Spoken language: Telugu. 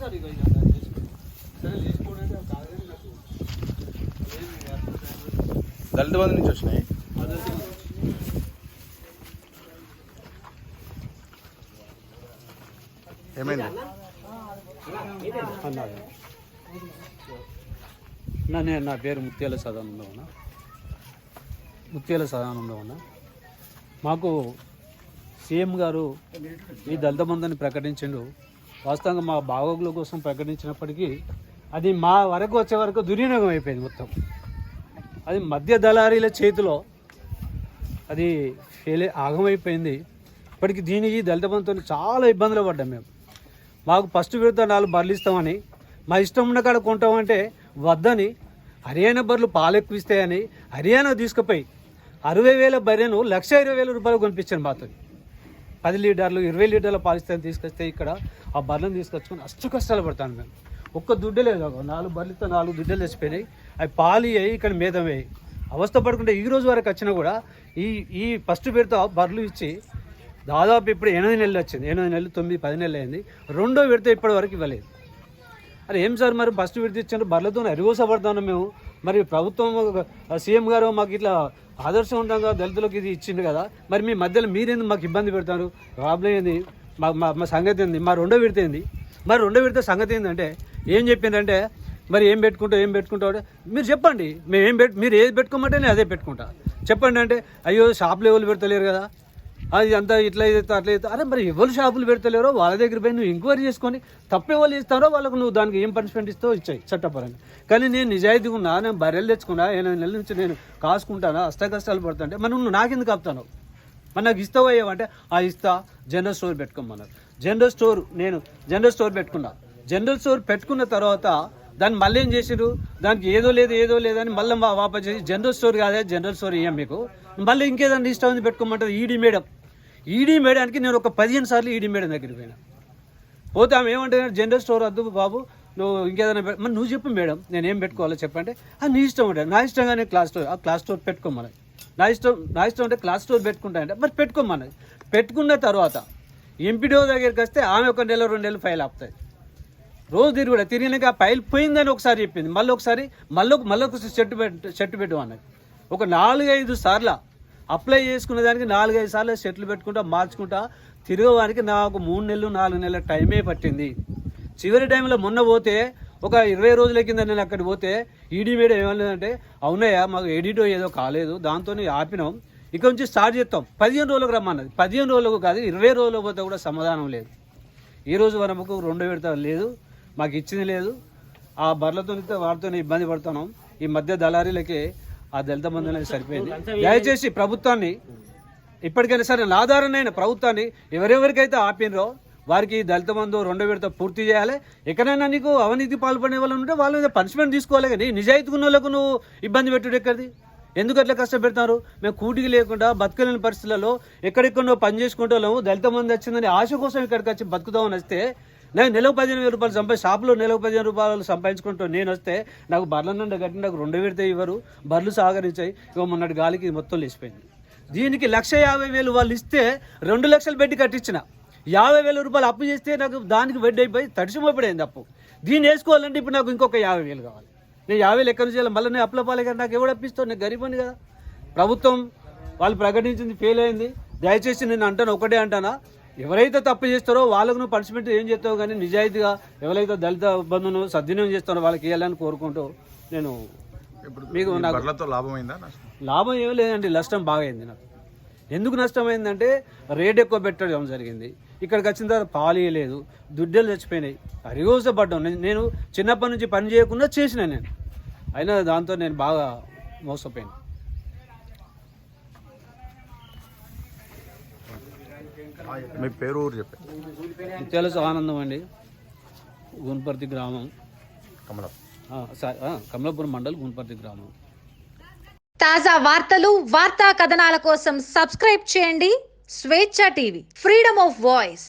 సార్ ఇక. సరే నాకు దళిత బంధు నుంచి వచ్చినాయి? ఏమైంది? నా నేను నా పేరు ముత్యాల సదానందం ముత్యాల సదానందం మాకు సీఎం గారు ఈ దళిత బంధుని ప్రకటించిండు. వాస్తవంగా మా బాగోగుల కోసం ప్రకటించినప్పటికీ అది మా వరకు వచ్చే వరకు దుర్వినియోగం అయిపోయింది మొత్తం. అది మధ్య దళారీల చేతిలో అది ఫెయిల్ ఆగమైపోయింది ఇప్పటికి దీనికి దళిత బంధుతో చాలా ఇబ్బందులు పడ్డాం మేము. మాకు ఫస్ట్ విడత నాలుగు బర్లు ఇస్తామని మా ఇష్టం ఉన్న కాడ కొంటామంటే వద్దని హర్యానా బర్రెలు పాలు ఎక్కువ ఇస్తాయని హర్యానా తీసుకుపోయి అరవై వేల బర్రెను లక్ష ఇరవై వేల రూపాయలు కొనిపించాను మాతో పది లీటర్లు ఇరవై లీటర్ల పాలిస్తాను తీసుకొస్తే ఇక్కడ ఆ బర్రెలను తీసుకొచ్చుకొని అష్ట కష్టాలు పడతాను మేము. ఒక్క దుడ్డే లేదు నాలుగు బర్రెలతో నాలుగు దుడ్డలు తెచ్చిపోయినాయి. అవి పాలు అయ్యి ఇక్కడ మేధమయ్యాయి అవస్థ పడుకుంటే ఈ రోజు వరకు వచ్చినా కూడా ఈ ఈ ఫస్ట్ విడత బర్రెలు ఇచ్చి దాదాపు ఇప్పుడు ఎనిమిది నెలలు వచ్చింది. ఎనిమిది నెలలు తొమ్మిది పది నెలలు అయింది. రెండో విడత ఇప్పటి వరకు ఇవ్వలేదు. అరే ఏం సార్ మరి ఫస్ట్ విడత ఇచ్చారు? బర్రెలతో అరిగోసపడతాను మేము. మరి ప్రభుత్వం సీఎం గారు మాకు ఇట్లా ఆదర్శం ఉంటాం కదా దళితులకు ఇది ఇచ్చిండు కదా. మరి మీ మధ్యలో మీరేంది మాకు ఇబ్బంది పెడతారు? ప్రాబ్లం ఏంది? మా మా మా సంగతి ఏంది? మా రెండో విడత ఏంది? మరి రెండో విడత సంగతి ఏంటంటే ఏం చెప్పిందంటే మరి ఏం పెట్టుకుంటావు ఏం పెట్టుకుంటావు అంటే మీరు చెప్పండి. మేము ఏం పెట్టు మీరు ఏది పెట్టుకోమంటే నేను అదే పెట్టుకుంటా. చెప్పండి అంటే అయ్యో షాప్ ఎవరు పెడతలేరు కదా. అది అంతా ఇట్లా అయితే అట్లా అయితే అరే మరి ఎవరు షాపులు పెడతలేరో? వాళ్ళ దగ్గర పోయి నువ్వు ఎంక్వైరీ చేసుకొని తప్పే వాళ్ళు ఇస్తారో వాళ్ళకు నువ్వు దానికి ఏం పనిష్మెంట్ ఇస్తావో ఇచ్చాయి చట్టపరంగా. కానీ నేను నిజాయితీగా ఉన్నా నేను బర్రెలు తెచ్చుకున్నా ఎనిమిది నెలల నుంచి నేను కాసుకుంటానా అష్ట కష్టాలు పడుతుంటే? మరి నువ్వు నాకెందుకు ఆపుతాను? మరి నాకు ఇస్తావు అయ్యావంటే ఆ ఇస్తా జనరల్ స్టోర్ పెట్టుకోమన్నారు. జనరల్ స్టోర్ నేను జనరల్ స్టోర్ పెట్టుకున్నా. జనరల్ స్టోర్ పెట్టుకున్న తర్వాత దాన్ని మళ్ళీ ఏం చేసిరు దానికి ఏదో లేదు ఏదో లేదని మళ్ళీ వాపస్ చేసి జనరల్ స్టోర్ కాదే జనరల్ స్టోర్ ఇయ్యం మీకు. మళ్ళీ ఇంకేదన్నా ఇష్టం ఉంది పెట్టుకోమంటారు ఈడీ మేడం. ఈడీ మేడానికి నేను ఒక పదిహేను సార్లు ఈడీ మేడం దగ్గరికి పోయినా. పోతే ఆమె ఏమంటే జనరల్ స్టోర్ వద్దు బాబు నువ్వు ఇంకేదైనా మరి నువ్వు చెప్పు మేడం నేను ఏం పెట్టుకోవాలో చెప్పంటే "ఆ, నీ ఇష్టం ఉంటాయి నా ఇష్టంగానే క్లాస్ స్టోర్ ఆ క్లాస్ స్టోర్ పెట్టుకోమన్నది నా ఇష్టం నా ఇష్టం అంటే క్లాస్ స్టోర్ పెట్టుకుంటా అంటే మరి పెట్టుకోమన్నది పెట్టుకున్న తర్వాత ఎంపీడీఓ దగ్గరికి వస్తే ఆమె ఒక నెల రెండు నెలలు ఫైల్ ఆపుతాయి. రోజు తిరిగి కూడా తిరిగినాక ఆ ఫైల్ పోయిందని ఒకసారి చెప్పింది. మళ్ళీ ఒకసారి మళ్ళీ మళ్ళీ ఒక చెట్టు పెట్టు చెట్టు పెట్టు అన్నది ఒక నాలుగైదు సార్లు అప్లై చేసుకున్న దానికి నాలుగైదు సార్లు సెట్లు పెట్టుకుంటా మార్చుకుంటా. తిరగడానికి నాకు మూడు నెలలు నాలుగు నెలల టైమే పట్టింది. చివరి టైంలో మొన్న పోతే ఒక ఇరవై రోజుల కింద నేను అక్కడికి పోతే ఈడీ మేడం ఏమన్నదంటే అవునయ్యా మాకు ఎడిటో ఏదో కాలేదు దాంతో ఆపినాం. ఇక నుంచి స్టార్ట్ చేస్తాం. పదిహేను రోజులకు రమ్మన్నది. పదిహేను రోజులకు కాదు ఇరవై రోజులకు పోతే కూడా సమాధానం లేదు. ఈ రోజు వరకు రెండో విడత లేదు మాకు ఇచ్చింది లేదు. ఆ బర్రెలతో వాటితో ఇబ్బంది పడుతున్నాం. ఈ మధ్య దళారీలకి ఆ దళిత బంధు అనేది సరిపోయింది. దయచేసి ప్రభుత్వాన్ని ఇప్పటికైనా సరే నా ఆధారమైన ప్రభుత్వాన్ని ఎవరెవరికైతే ఆపినరో వారికి దళిత బంధు రెండో విడత పూర్తి చేయాలి. ఎక్కడైనా నీకు అవినీతి పాల్పడే వాళ్ళు ఉంటే వాళ్ళ మీద పనిష్మెంట్ తీసుకోవాలి కానీ నిజాయితీ ఉన్న వాళ్ళకు నువ్వు ఇబ్బంది పెట్టుడు ఎక్కడిది? ఎందుకు అట్లా కష్టపెడతారు మేము కూటికి లేకుండా బతకలేని పరిస్థితులలో ఎక్కడెక్కడో పని చేసుకుంటూ వాళ్ళము దళిత మంది వచ్చిందని ఆశ కోసం ఇక్కడికి వచ్చి బతుకుదామని వస్తే నాకు నెలకు పదిహేను వేల రూపాయలు సంపాది షాప్లో నెలకు పదిహేను రూపాయలు సంపాదించుకుంటూ నేను వస్తే నాకు బర్రెల నుండి కట్టి నాకు రెండు విడత ఇవ్వరు బర్రెలు సహకరించాయి ఇక మొన్నటి గాలికి మొత్తం లేచిపోయింది. దీనికి లక్ష యాభై వేలు వాళ్ళు ఇస్తే రెండు లక్షలు పెట్టి కట్టించిన. యాభై వేల రూపాయలు అప్పు చేస్తే నాకు దానికి వడ్డీ అయిపోయి తడిసిమోపడైంది అప్పు. దీన్ని వేసుకోవాలంటే ఇప్పుడు నాకు ఇంకొక యాభై వేలు కావాలి. నేను యాభై వేలు ఎక్కడి నుంచి చేయాలి? మళ్ళీ నేను అప్పుల పాలే కదా నాకు ఎవడు అప్పిస్తావు నేను గరీబని కదా. ప్రభుత్వం వాళ్ళు ప్రకటించింది ఫెయిల్ అయింది. దయచేసి నేను అంటాను ఒకటే అంటానా? ఎవరైతే తప్పు చేస్తారో వాళ్ళకు పనిష్మెంట్ ఏం చేస్తావు కానీ నిజాయితీగా ఎవరైతే దళిత బంధును సద్వినియోగం చేస్తారో వాళ్ళకి ఇవ్వాలని కోరుకుంటూ నేను మీకు నాకు లాభం ఏం లేదండి నష్టం బాగా అయింది నాకు. ఎందుకు నష్టం అయిందంటే రేట్ ఎక్కువ పెట్టడం జరిగింది. ఇక్కడికి వచ్చిన తర్వాత పాలు లేదు దుడ్డలు చచ్చిపోయినాయి. అరిగోసపడ్డాం. నేను చిన్నప్పటి నుంచి పని చేయకుండా చేసిన నేను. అయినా దాంతో నేను బాగా మోసపోయాను. మీ పేరు ఊరు చెప్పండి. తెలుసు ఆనందం అండి. గున్పర్తి గ్రామం. కమలం ఆ, సా- ఆ, కమలాపురం మండల్ గున్పర్తి గ్రామం. తాజా వార్తలు వార్తా కథనాల కోసం సబ్స్క్రైబ్ చేయండి. స్వేచ్ఛ టీవీ ఫ్రీడమ్ ఆఫ్ వాయిస్.